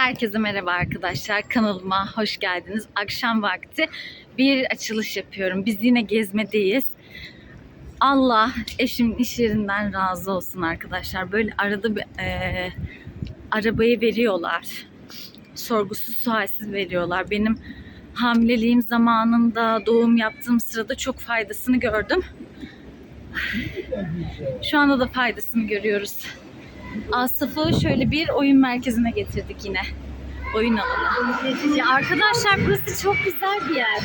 Herkese merhaba arkadaşlar. Kanalıma hoş geldiniz. Akşam vakti bir açılış yapıyorum. Biz yine gezmedeyiz. Allah eşimin iş yerinden razı olsun arkadaşlar. Böyle arada bir e, arabayı veriyorlar. Sorgusuz sualsiz veriyorlar. Benim hamileliğim zamanında doğum yaptığım sırada çok faydasını gördüm. Şu anda da faydasını görüyoruz. Asaf'ı şöyle bir oyun merkezine getirdik yine. Oyun alanı. Ya arkadaşlar burası çok güzel bir yer.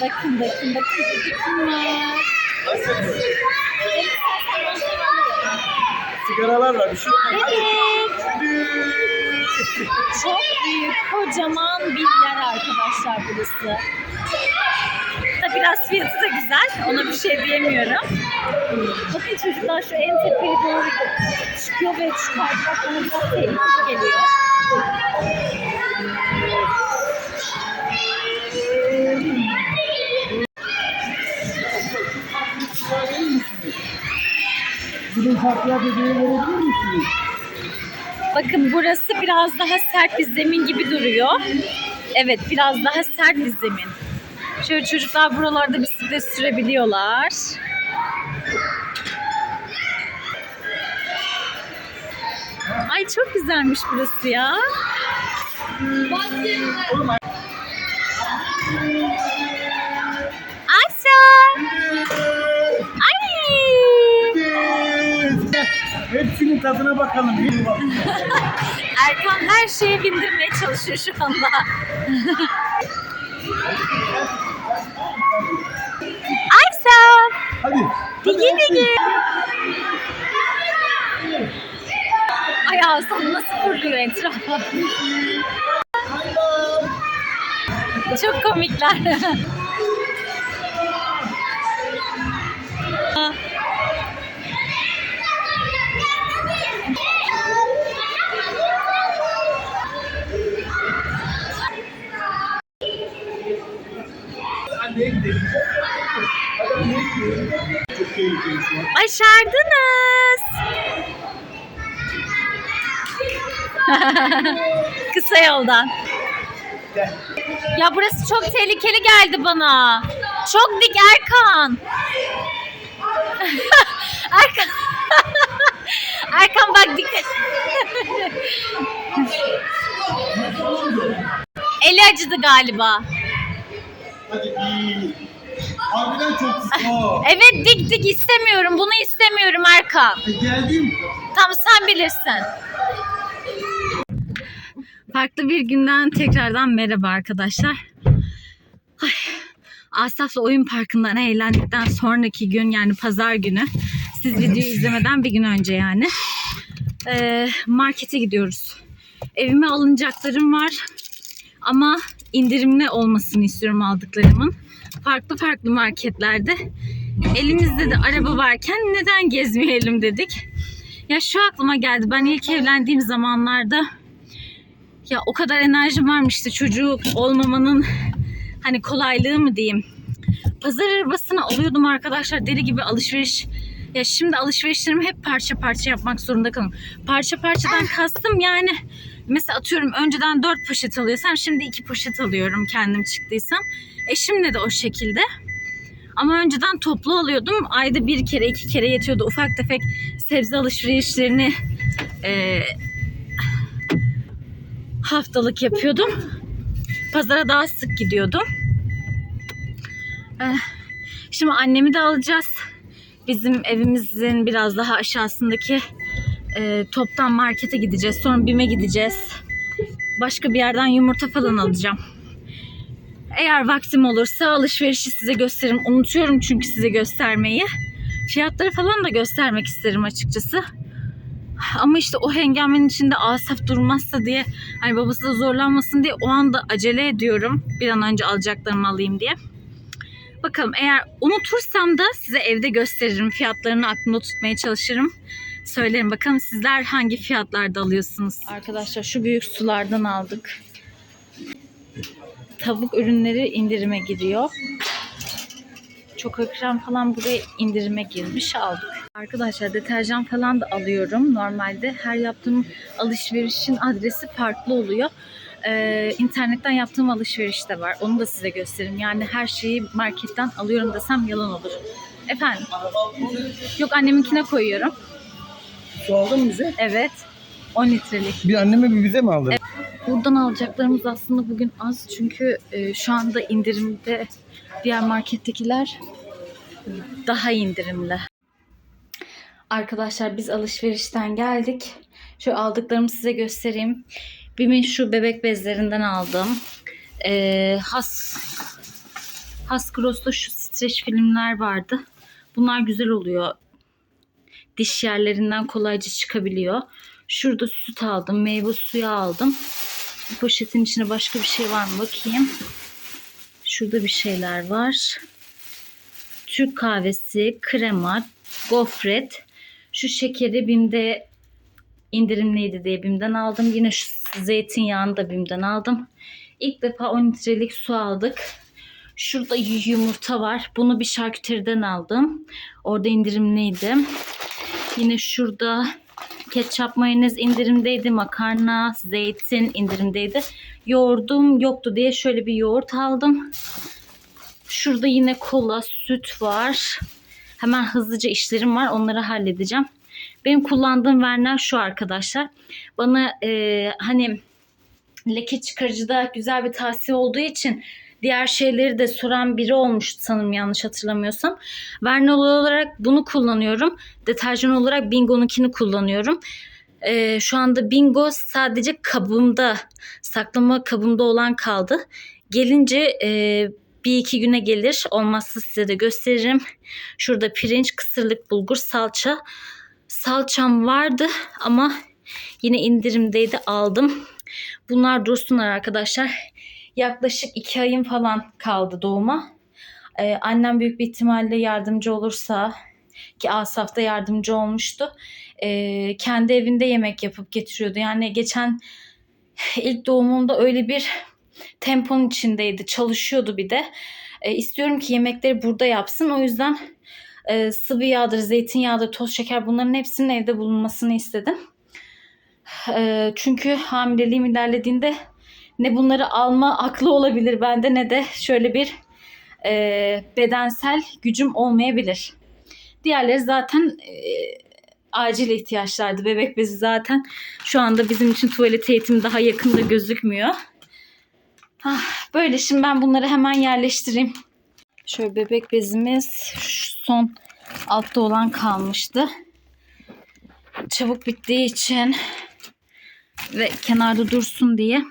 Bakın bakın bakın. bakın var. Sigaralar var bir şey. Evet. Çok büyük, kocaman bir yer arkadaşlar burası. Biraz fiyatı da güzel. Ona bir şey diyemiyorum. Bakın çocuklar şu en tepeye doğru çıkıyor ve çıkartmak bana biraz tehlikeli geliyor. Bunun farklı verebilir misiniz? Bakın burası biraz daha sert bir zemin gibi duruyor. Evet biraz daha sert bir zemin. Şöyle çocuklar buralarda bisiklet sürebiliyorlar. Ay çok güzelmiş burası ya. Ayşe. Ay. Hepsinin tadına bakalım. Erkan her şeye bindirmeye çalışıyor şu anda. Ayşe. Hadi. Digi digi. Ay Aslan nasıl fırlıyor etrafa. Çok komikler. Başardınız. Kısa yoldan. Ya burası çok tehlikeli geldi bana. Çok dik Erkan. Erkan. Erkan bak dikkat. Eli acıdı galiba. Hadi bir. Harbiden çok sıkı. Evet dik dik istemiyorum. Bunu istemiyorum Erkan. E, geldim. Tam sen bilirsin. Farklı bir günden tekrardan merhaba arkadaşlar. Ay, Asaf'la oyun parkından eğlendikten sonraki gün yani pazar günü siz videoyu izlemeden bir gün önce yani eee, markete gidiyoruz. Evime alınacaklarım var ama indirimli olmasını istiyorum aldıklarımın. Farklı farklı marketlerde. Elimizde de araba varken neden gezmeyelim dedik. Ya şu aklıma geldi. Ben ilk evlendiğim zamanlarda ya o kadar enerjim varmıştı çocuk olmamanın hani kolaylığı mı diyeyim. Pazar arabasını alıyordum arkadaşlar deli gibi alışveriş. Ya şimdi alışverişlerimi hep parça parça yapmak zorunda kalıyorum. Parça parçadan kastım yani mesela atıyorum önceden 4 poşet alıyorsam şimdi 2 poşet alıyorum kendim çıktıysam. Eşimle de o şekilde. Ama önceden toplu alıyordum. Ayda bir kere iki kere yetiyordu. Ufak tefek sebze alışverişlerini e, haftalık yapıyordum. Pazara daha sık gidiyordum. Eh, Şimdi annemi de alacağız. Bizim evimizin biraz daha aşağısındaki e, toptan markete gideceğiz. Sonra BİM'e gideceğiz. Başka bir yerden yumurta falan alacağım. Eğer vaktim olursa alışverişi size gösteririm. Unutuyorum çünkü size göstermeyi. Fiyatları falan da göstermek isterim açıkçası. Ama işte o hengamenin içinde Asaf durmazsa diye hani babası da zorlanmasın diye o anda acele ediyorum. Bir an önce alacaklarımı alayım diye. Bakalım eğer unutursam da size evde gösteririm. Fiyatlarını aklımda tutmaya çalışırım. Söylerim bakalım sizler hangi fiyatlarda alıyorsunuz? Arkadaşlar şu büyük sulardan aldık. Tavuk ürünleri indirime giriyor. Çok ekran falan buraya indirime girmiş aldık. Arkadaşlar deterjan falan da alıyorum normalde. Her yaptığım alışverişin adresi farklı oluyor. Ee, internetten yaptığım alışveriş de var. Onu da size göstereyim. Yani her şeyi marketten alıyorum desem yalan olur. Efendim? Yok anneminkine koyuyorum. Su aldın mı bize? Evet. 10 litrelik. Bir anneme bir bize mi aldın? Buradan alacaklarımız aslında bugün az. Çünkü e, şu anda indirimde diğer markettekiler daha indirimli. Arkadaşlar biz alışverişten geldik. Şu aldıklarımı size göstereyim. Bim'in şu bebek bezlerinden aldım. Ee, Has Has Cross'ta şu streç filmler vardı. Bunlar güzel oluyor. Diş yerlerinden kolayca çıkabiliyor. Şurada süt aldım. Meyve suyu aldım. Bu poşetin içine başka bir şey var mı bakayım. Şurada bir şeyler var. Türk kahvesi, krema, gofret. Şu şekeri BİM'de indirimliydi diye BİM'den aldım. Yine şu zeytinyağını da BİM'den aldım. İlk defa 10 litrelik su aldık. Şurada yumurta var. Bunu bir şarküteriden aldım. Orada indirimliydi. Yine şurada ketçap mayonez indirimdeydi. Makarna, zeytin indirimdeydi. Yoğurdum yoktu diye şöyle bir yoğurt aldım. Şurada yine kola, süt var. Hemen hızlıca işlerim var. Onları halledeceğim. Benim kullandığım Werner şu arkadaşlar. Bana e, hani leke çıkarıcıda güzel bir tavsiye olduğu için diğer şeyleri de soran biri olmuştu sanırım yanlış hatırlamıyorsam. Werner olarak bunu kullanıyorum. Deterjan olarak Bingo'nunkini kullanıyorum. E, şu anda Bingo sadece kabımda, saklama kabımda olan kaldı. Gelince e, bir iki güne gelir. Olmazsa size de gösteririm. Şurada pirinç, kısırlık bulgur, salça. Salçam vardı ama yine indirimdeydi aldım. Bunlar dursunlar arkadaşlar. Yaklaşık iki ayım falan kaldı doğuma. Ee, annem büyük bir ihtimalle yardımcı olursa ki Asaf yardımcı olmuştu. Ee, kendi evinde yemek yapıp getiriyordu. Yani geçen ilk doğumumda öyle bir temponun içindeydi. Çalışıyordu bir de. E, istiyorum ki yemekleri burada yapsın. O yüzden e, sıvı yağdır, zeytinyağıdır, toz şeker bunların hepsinin evde bulunmasını istedim. E, çünkü hamileliğim ilerlediğinde ne bunları alma aklı olabilir bende ne de şöyle bir e, bedensel gücüm olmayabilir. Diğerleri zaten e, acil ihtiyaçlardı. Bebek bezi zaten şu anda bizim için tuvalet eğitimi daha yakında gözükmüyor. Ah, böyle şimdi ben bunları hemen yerleştireyim. Şöyle bebek bezimiz son altta olan kalmıştı. Çabuk bittiği için ve kenarda dursun diye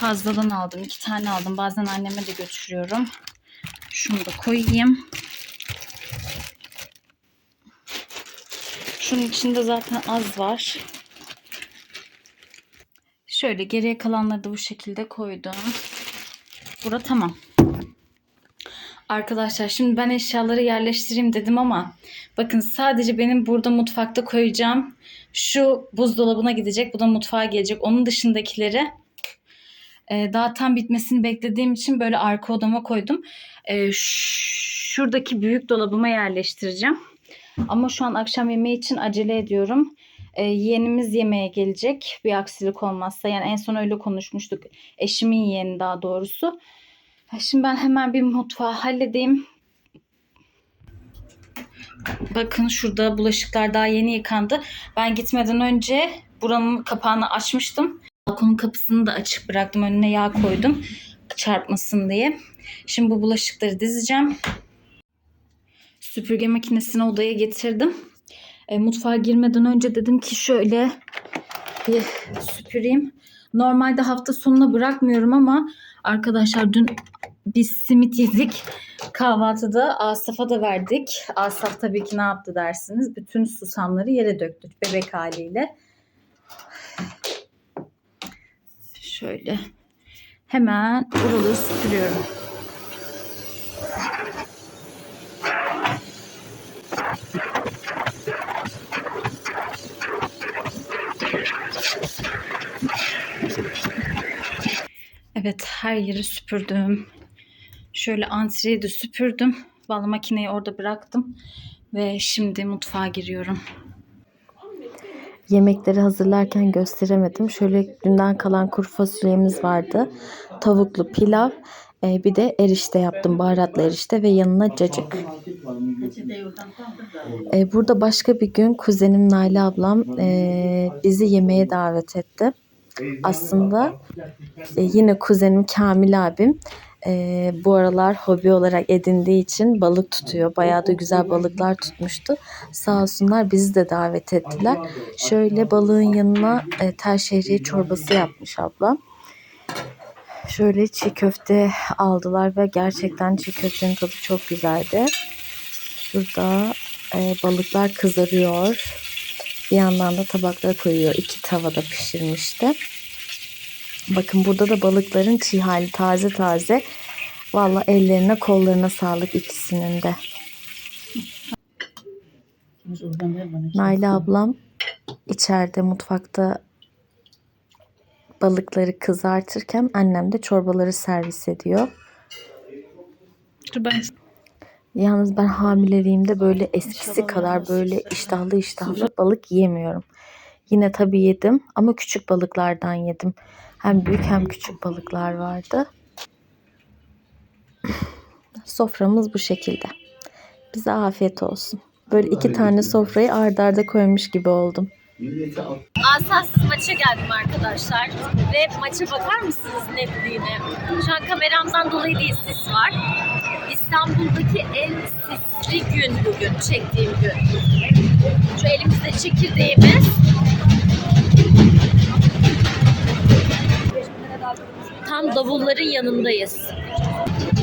fazladan aldım. iki tane aldım. Bazen anneme de götürüyorum. Şunu da koyayım. Şunun içinde zaten az var. Şöyle geriye kalanları da bu şekilde koydum. Bura tamam. Arkadaşlar şimdi ben eşyaları yerleştireyim dedim ama bakın sadece benim burada mutfakta koyacağım şu buzdolabına gidecek. Bu da mutfağa gelecek. Onun dışındakileri e, daha tam bitmesini beklediğim için böyle arka odama koydum. E, şuradaki büyük dolabıma yerleştireceğim. Ama şu an akşam yemeği için acele ediyorum. E, yeğenimiz yemeğe gelecek bir aksilik olmazsa. Yani en son öyle konuşmuştuk. Eşimin yeğeni daha doğrusu. Şimdi ben hemen bir mutfağı halledeyim. Bakın şurada bulaşıklar daha yeni yıkandı. Ben gitmeden önce buranın kapağını açmıştım. Balkonun kapısını da açık bıraktım. Önüne yağ koydum çarpmasın diye. Şimdi bu bulaşıkları dizeceğim. Süpürge makinesini odaya getirdim. E, mutfağa girmeden önce dedim ki şöyle bir süpüreyim. Normalde hafta sonuna bırakmıyorum ama arkadaşlar dün biz simit yedik kahvaltıda. Asaf'a da verdik. Asaf tabii ki ne yaptı dersiniz? Bütün susamları yere döktü bebek haliyle. Şöyle hemen buraları süpürüyorum. Evet her yeri süpürdüm. Şöyle antreyi de süpürdüm. Vallahi makineyi orada bıraktım. Ve şimdi mutfağa giriyorum. Yemekleri hazırlarken gösteremedim. Şöyle dünden kalan kuru fasulyemiz vardı. Tavuklu pilav. e, bir de erişte yaptım. Baharatlı erişte ve yanına cacık. E, burada başka bir gün kuzenim Naile ablam e, bizi yemeğe davet etti. Aslında e, yine kuzenim Kamil abim e, bu aralar hobi olarak edindiği için balık tutuyor. Bayağı da güzel balıklar tutmuştu. Sağ olsunlar bizi de davet ettiler. Şöyle balığın yanına e, tel çorbası yapmış ablam. Şöyle çiğ köfte aldılar ve gerçekten çiğ köftenin tadı çok güzeldi. Burada e, balıklar kızarıyor. Bir yandan da tabaklara koyuyor. İki tavada pişirmişti. Bakın burada da balıkların çiğ hali taze taze. Valla ellerine kollarına sağlık ikisinin de. Naila ablam içeride mutfakta balıkları kızartırken annem de çorbaları servis ediyor. Ben Yalnız ben hamileliğimde böyle eskisi kadar böyle iştahlı iştahlı balık yiyemiyorum. Yine tabii yedim ama küçük balıklardan yedim. Hem büyük hem küçük balıklar vardı. Soframız bu şekilde. Bize afiyet olsun. Böyle iki tane sofrayı ard arda koymuş gibi oldum. Asansız maça geldim arkadaşlar. Ve maça bakar mısınız netliğine? Şu an kameramdan dolayı değil sis var. İstanbul'daki en sisli gün bugün çektiğim gün. Şu elimizde çekirdeğimiz. Tam davulların yanındayız.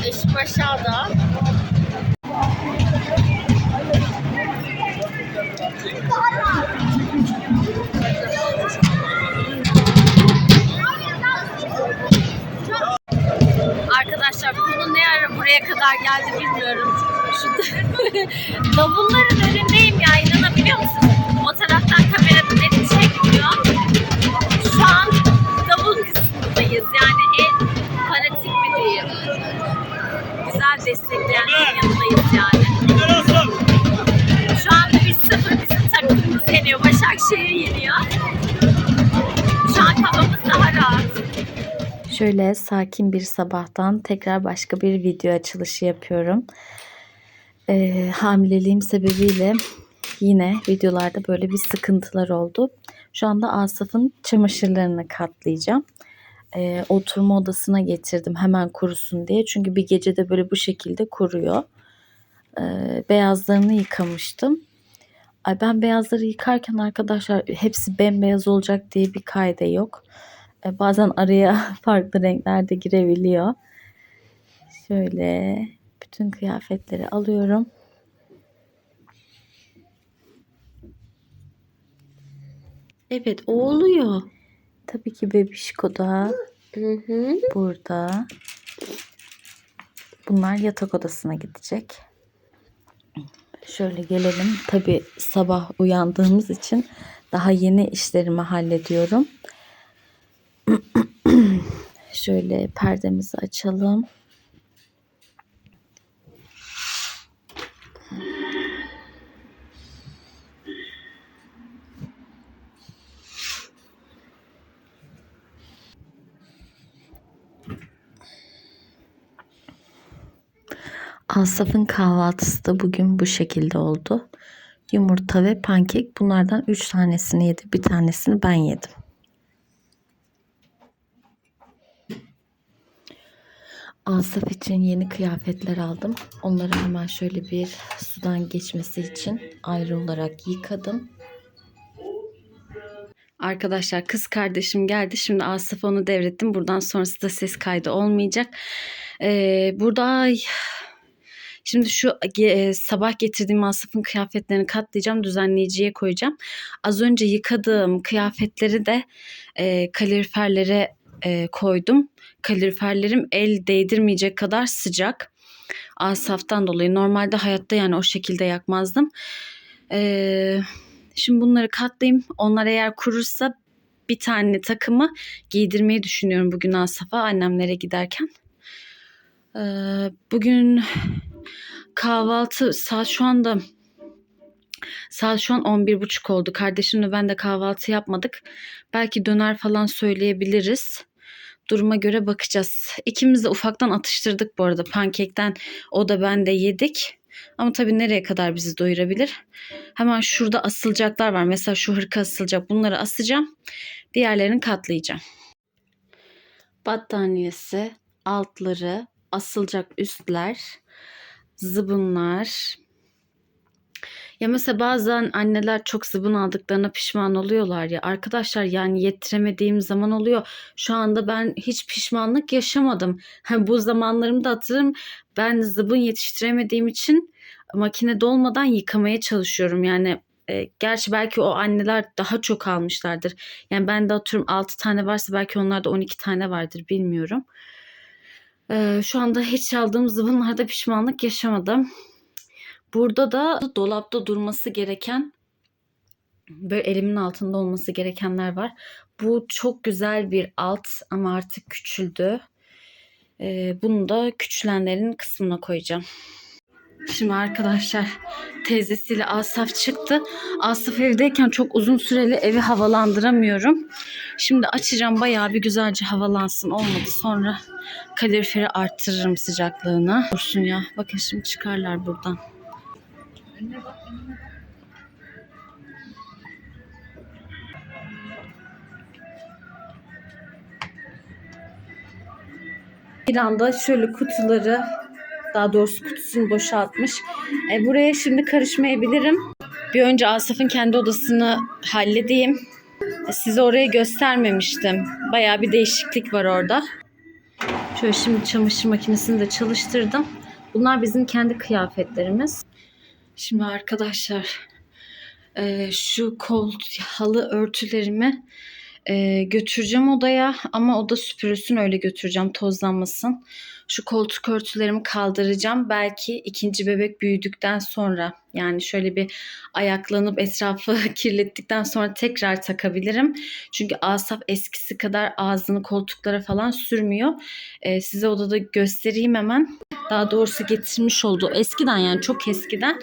Eşim aşağıda. Arkadaşlar bu konu ne ara buraya kadar geldi bilmiyorum. Şu davulların önündeyim ya inanabiliyor musunuz? O taraftan kamera yeniyor. Başakşehir yeniyor. Şu an kafamız daha rahat. Şöyle sakin bir sabahtan tekrar başka bir video açılışı yapıyorum. Ee, hamileliğim sebebiyle yine videolarda böyle bir sıkıntılar oldu. Şu anda Asaf'ın çamaşırlarını katlayacağım. Ee, oturma odasına getirdim hemen kurusun diye. Çünkü bir gecede böyle bu şekilde kuruyor. Ee, beyazlarını yıkamıştım. Ay ben beyazları yıkarken arkadaşlar hepsi bembeyaz olacak diye bir kaide yok. E, bazen araya farklı renkler de girebiliyor. Şöyle bütün kıyafetleri alıyorum. Evet o oluyor. Tabii ki bebişko da burada. Bunlar yatak odasına gidecek. Şöyle gelelim. Tabii sabah uyandığımız için daha yeni işlerimi hallediyorum. Şöyle perdemizi açalım. Asaf'ın kahvaltısı da bugün bu şekilde oldu. Yumurta ve pankek bunlardan 3 tanesini yedi. Bir tanesini ben yedim. Asaf için yeni kıyafetler aldım. Onları hemen şöyle bir sudan geçmesi için ayrı olarak yıkadım. Arkadaşlar kız kardeşim geldi. Şimdi Asaf'a onu devrettim. Buradan sonrası da ses kaydı olmayacak. Ee, burada şimdi şu e, sabah getirdiğim Asaf'ın kıyafetlerini katlayacağım. Düzenleyiciye koyacağım. Az önce yıkadığım kıyafetleri de e, kaloriferlere e, koydum. Kaloriferlerim el değdirmeyecek kadar sıcak. Asaf'tan dolayı. Normalde hayatta yani o şekilde yakmazdım. Eee Şimdi bunları katlayayım. Onlar eğer kurursa bir tane takımı giydirmeyi düşünüyorum bugün Asaf'a annemlere giderken. Ee, bugün kahvaltı saat şu anda Saat şu an 11.30 oldu. Kardeşimle ben de kahvaltı yapmadık. Belki döner falan söyleyebiliriz. Duruma göre bakacağız. İkimiz de ufaktan atıştırdık bu arada. Pankekten o da ben de yedik. Ama tabii nereye kadar bizi doyurabilir? Hemen şurada asılacaklar var. Mesela şu hırka asılacak. Bunları asacağım. Diğerlerini katlayacağım. Battaniyesi, altları, asılacak üstler, zıbınlar. Ya mesela bazen anneler çok zıbın aldıklarına pişman oluyorlar ya. Arkadaşlar yani yettiremediğim zaman oluyor. Şu anda ben hiç pişmanlık yaşamadım. Ha, bu zamanlarımda hatırlarım ben zıbın yetiştiremediğim için makinede olmadan yıkamaya çalışıyorum. Yani e, gerçi belki o anneler daha çok almışlardır. Yani ben de atıyorum 6 tane varsa belki onlarda 12 tane vardır bilmiyorum. E, şu anda hiç aldığım zıbınlarda pişmanlık yaşamadım. Burada da dolapta durması gereken böyle elimin altında olması gerekenler var. Bu çok güzel bir alt ama artık küçüldü. E, bunu da küçülenlerin kısmına koyacağım. Şimdi arkadaşlar teyzesiyle Asaf çıktı. Asaf evdeyken çok uzun süreli evi havalandıramıyorum. Şimdi açacağım bayağı bir güzelce havalansın. Olmadı sonra kaloriferi arttırırım sıcaklığına. Dursun ya. Bakın şimdi çıkarlar buradan. Bir anda şöyle kutuları daha doğrusu kutusunu boşaltmış. E, buraya şimdi karışmayabilirim. Bir önce Asaf'ın kendi odasını halledeyim. E, size orayı göstermemiştim. Bayağı bir değişiklik var orada. Şöyle şimdi çamaşır makinesini de çalıştırdım. Bunlar bizim kendi kıyafetlerimiz. Şimdi arkadaşlar e, şu kol halı örtülerimi e, götüreceğim odaya ama oda süpürülsün öyle götüreceğim tozlanmasın. Şu koltuk örtülerimi kaldıracağım. Belki ikinci bebek büyüdükten sonra yani şöyle bir ayaklanıp etrafı kirlettikten sonra tekrar takabilirim. Çünkü Asaf eskisi kadar ağzını koltuklara falan sürmüyor. Ee, size odada göstereyim hemen. Daha doğrusu getirmiş oldu. Eskiden yani çok eskiden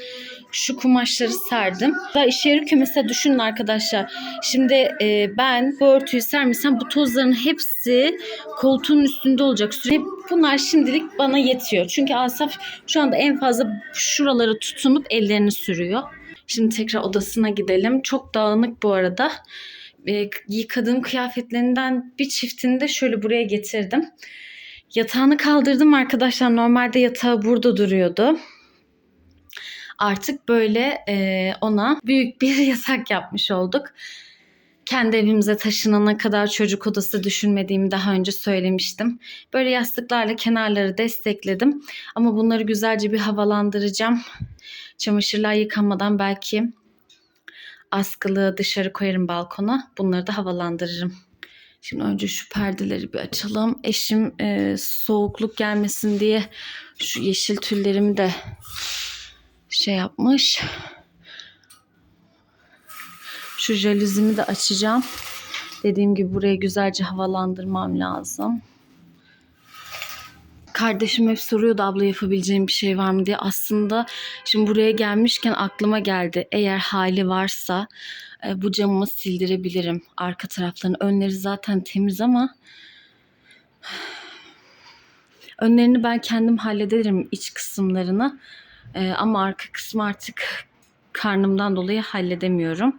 şu kumaşları serdim. Daha işe yarıyor ki mesela düşünün arkadaşlar. Şimdi e, ben bu örtüyü sermişsem bu tozların hepsi koltuğun üstünde olacak. Sürekli bunlar şimdilik bana yetiyor. Çünkü Asaf şu anda en fazla şuraları tutunup ellerini sürüyor. Şimdi tekrar odasına gidelim. Çok dağınık bu arada. E, yıkadığım kıyafetlerinden bir çiftini de şöyle buraya getirdim. Yatağını kaldırdım arkadaşlar. Normalde yatağı burada duruyordu. Artık böyle e, ona büyük bir yasak yapmış olduk. Kendi evimize taşınana kadar çocuk odası düşünmediğimi daha önce söylemiştim. Böyle yastıklarla kenarları destekledim. Ama bunları güzelce bir havalandıracağım. Çamaşırlar yıkanmadan belki askılığı dışarı koyarım balkona. Bunları da havalandırırım. Şimdi önce şu perdeleri bir açalım. Eşim e, soğukluk gelmesin diye şu yeşil tüllerimi de şey yapmış. Şu jalüzimi de açacağım. Dediğim gibi burayı güzelce havalandırmam lazım. Kardeşim hep soruyordu abla yapabileceğim bir şey var mı diye. Aslında şimdi buraya gelmişken aklıma geldi. Eğer hali varsa e, bu camımı sildirebilirim. Arka taraflarını. Önleri zaten temiz ama önlerini ben kendim hallederim iç kısımlarını. E, ama arka kısmı artık karnımdan dolayı halledemiyorum.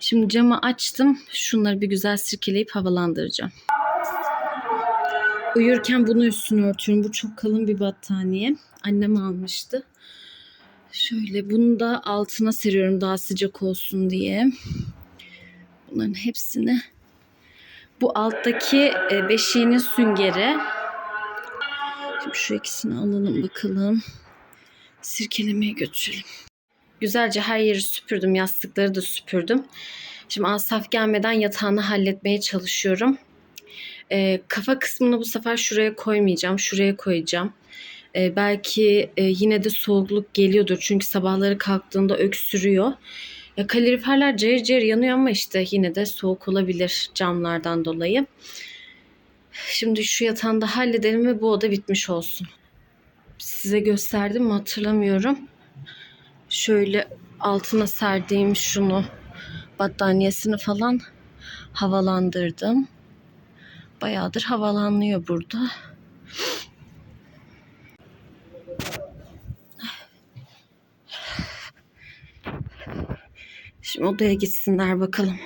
Şimdi camı açtım. Şunları bir güzel sirkeleyip havalandıracağım. Uyurken bunu üstüne örtüyorum. Bu çok kalın bir battaniye. Annem almıştı. Şöyle bunu da altına seriyorum daha sıcak olsun diye. Bunların hepsini bu alttaki e, beşiğinin süngeri. Şimdi şu ikisini alalım bakalım. Sirkelemeye götürelim. Güzelce her yeri süpürdüm. Yastıkları da süpürdüm. Şimdi Asaf gelmeden yatağını halletmeye çalışıyorum. Ee, kafa kısmını bu sefer şuraya koymayacağım. Şuraya koyacağım. Ee, belki e, yine de soğukluk geliyordur. Çünkü sabahları kalktığında öksürüyor. Ya kaloriferler cayır cayır yanıyor ama işte yine de soğuk olabilir camlardan dolayı. Şimdi şu yatağını da halledelim ve bu oda bitmiş olsun. Size gösterdim mi hatırlamıyorum. Şöyle altına serdiğim şunu battaniyesini falan havalandırdım. Bayağıdır havalanıyor burada. Şimdi odaya gitsinler bakalım.